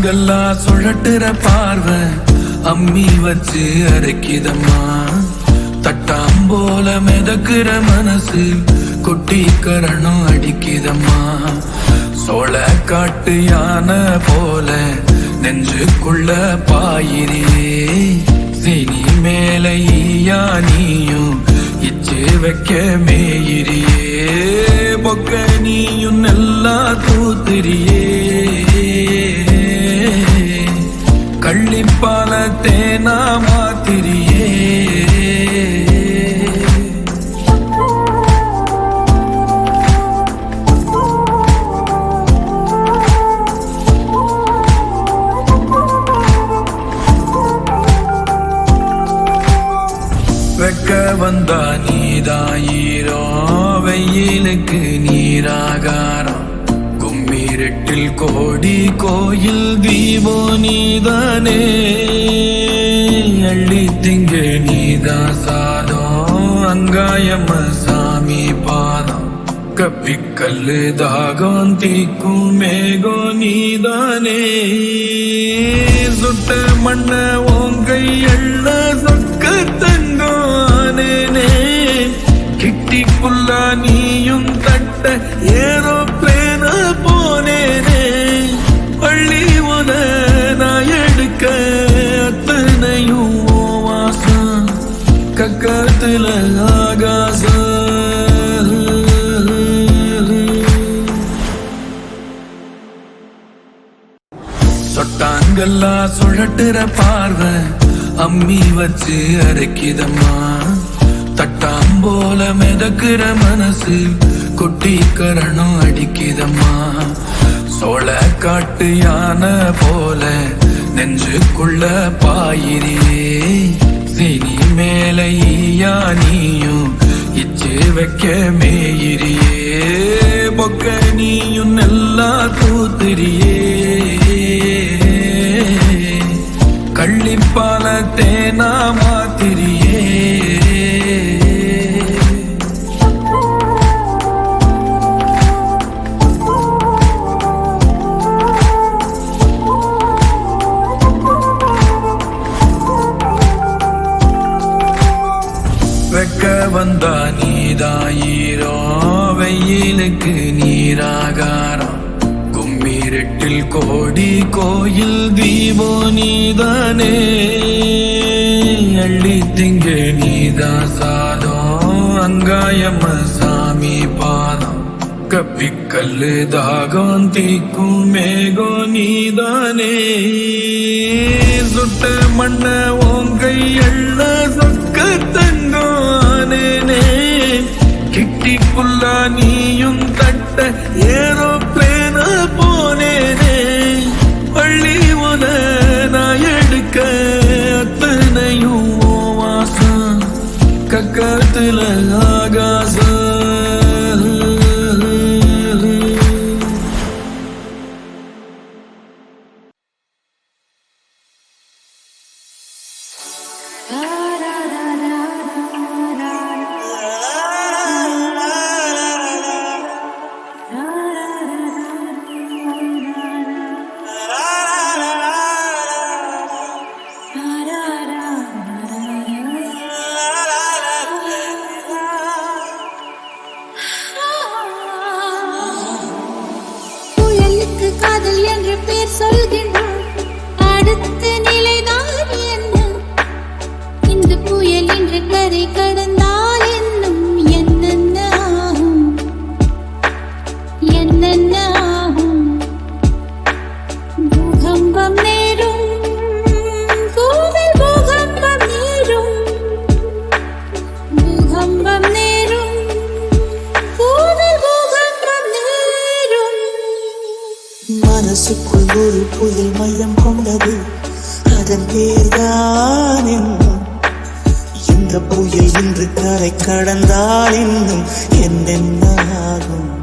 கண்கள்லாம் சுழட்டுற பார்வை. அம்மி வச்சு அரைக்கிதம்மா தட்டாம்போல மிதக்குற மனசு கொட்டி கரணம் அடிக்கிதம்மா. சோழ காட்டு யானை போல நெஞ்சுக்குள்ள பாயிரியே சினி மேல ஈயா நீயும் இச்சு வைக்க மேயிரியே பொக்க நீயும் நல்லா தூத்திரியே கள்ளிப்பால தேனா மாத்திரியே வெக்க வந்தா நீதாயிரோ வெயிலுக்கு நீ கும்மிரட்டில் கோடி கோயில் தீபோ நீதானே அள்ளி திங்க நீதா சாதம் அங்காயம்ம சாமி பாதம். கப்பிக்கல்லு தாகம் தீக்கும் மேகோ நீதானே? சுட்ட மண்ண அம்மி வச்சு அரைக்கிதம்மா தட்டாம் போல மிதக்குற மனசு குட்டி கரணும் அடிக்கிதம்மா. சோழ காட்டு யானை போல நெஞ்சுக்குள்ள பாயிரியே சினி மேல ஈயா நீயும் இச்சு வைக்க மேயிரியே பொக்க நீயும் நல்லா தூத்திரியே கள்ளிப்பால தேனா மாத்திரியே. வெக்க வந்தா நீதாயிரோ வெயிலுக்கு நீராகாரம். கும்மிரட்டில் கோடி கோயில் தீபோ நீதானே. அள்ளி திங்க நீதா சாதம் அங்காயம்ம சாமி பாதம். கப்பிக்கல்லு தாகம் தீக்கும் மேகோ நீதானே. சுட்ட மண்ண ஓங்கை எள்ள சொக்க தங்கானே கிட்டிக்குள்ளா நீயும் தட்ட ஏதோ போனேனே. பள்ளி உன நான் எடுக்க அத்தனையும் வாசம். கக்கத்துல புயல் மையம் கொண்டது. அதன் பேர்தான் என்னும் இந்த புயல் இன்று கரை கடந்தால் இன்னும் என்னென்ன ஆகும்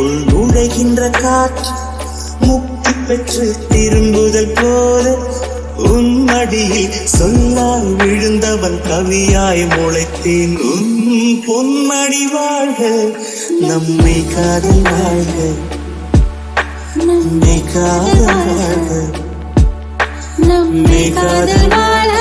உனக்குள் நுழைகின்ற காற்று முக்தி பெற்று திரும்புதல் போல உன்மடியில் சொல்லால் விழுந்தவன் கவியாய் முளைத்தேன். உன் பொன்மடி வாழ்க நம்மை காதல் வாழ்க நம்மை காதல் வாழ்க நம்மை காதல் வாழ்க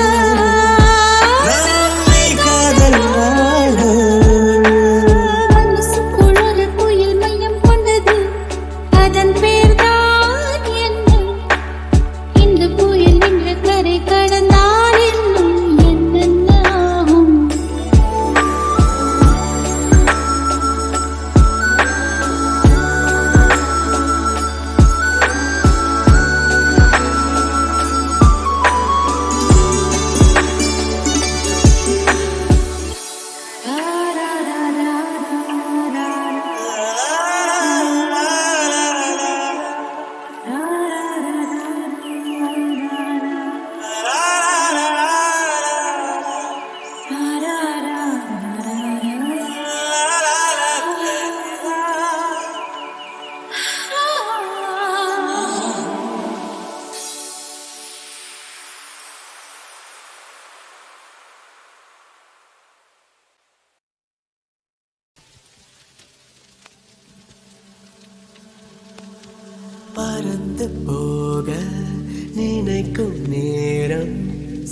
நினைக்கும் நேரம்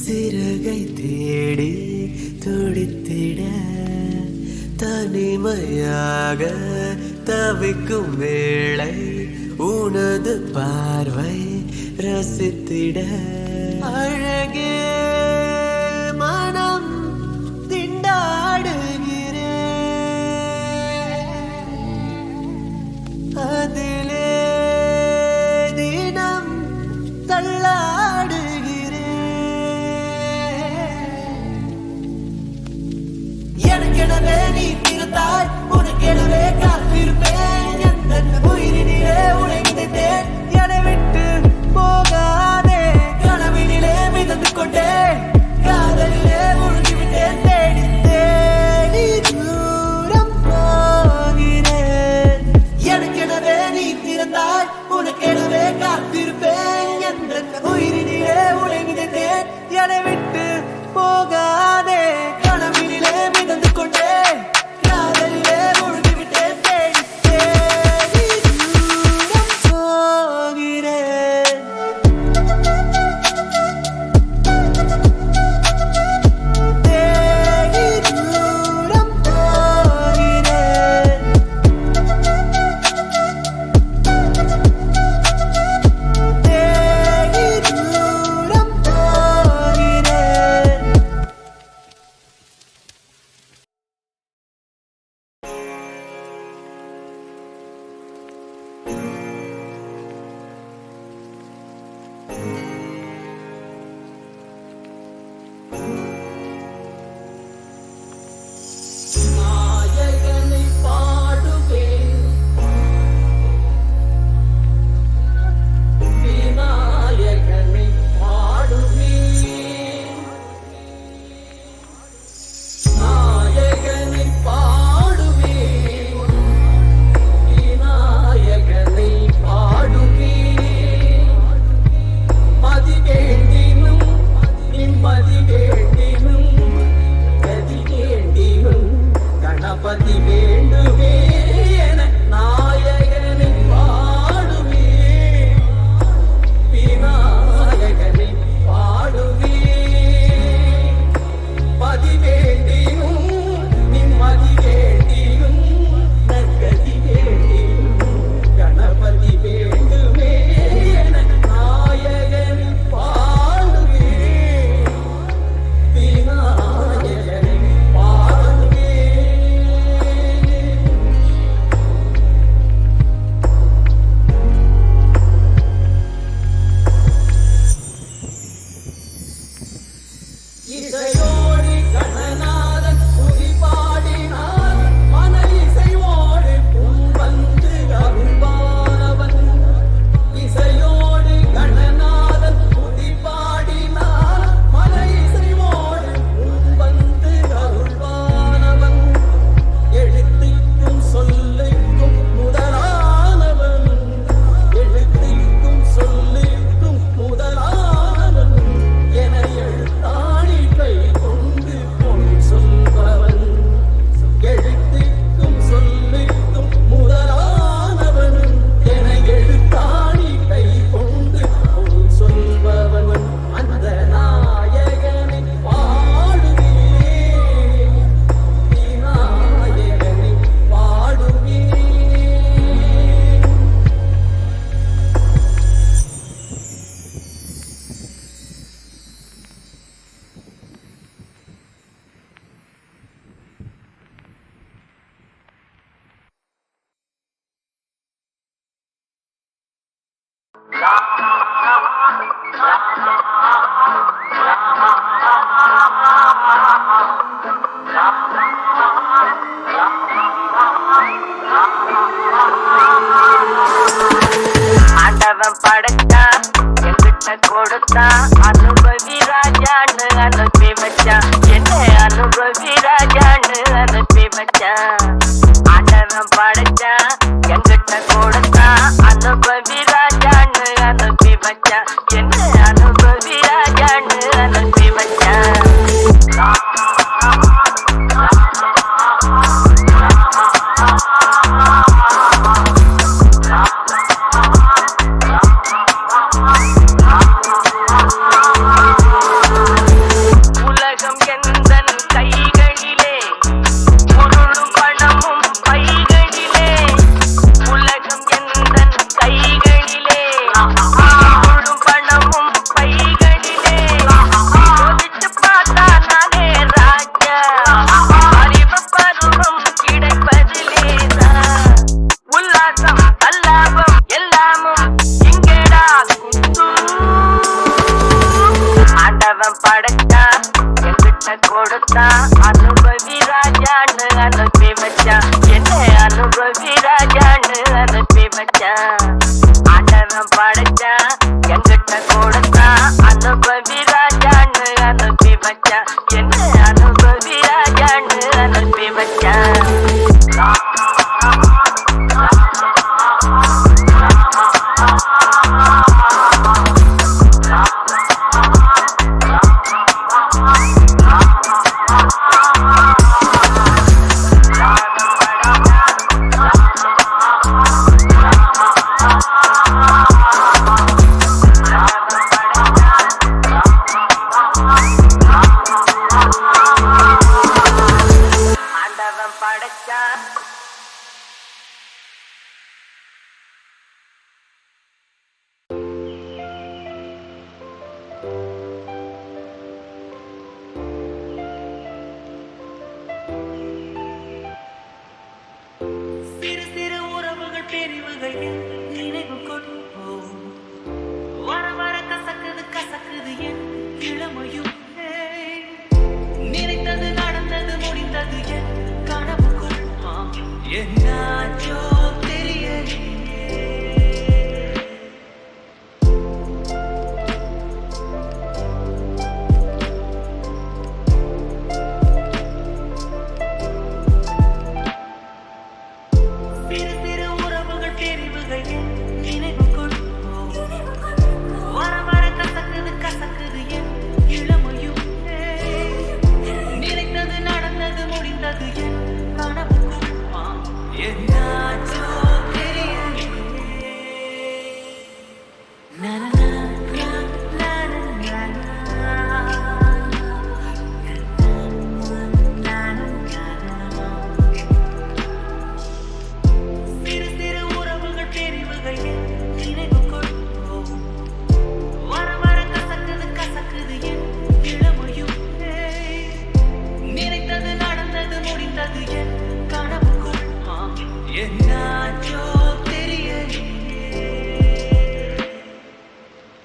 சிறகை தேடி துடித்திட தனிமையாக தவிக்கும் வேளை உனது பார்வை ரசித்திட. அழ dance.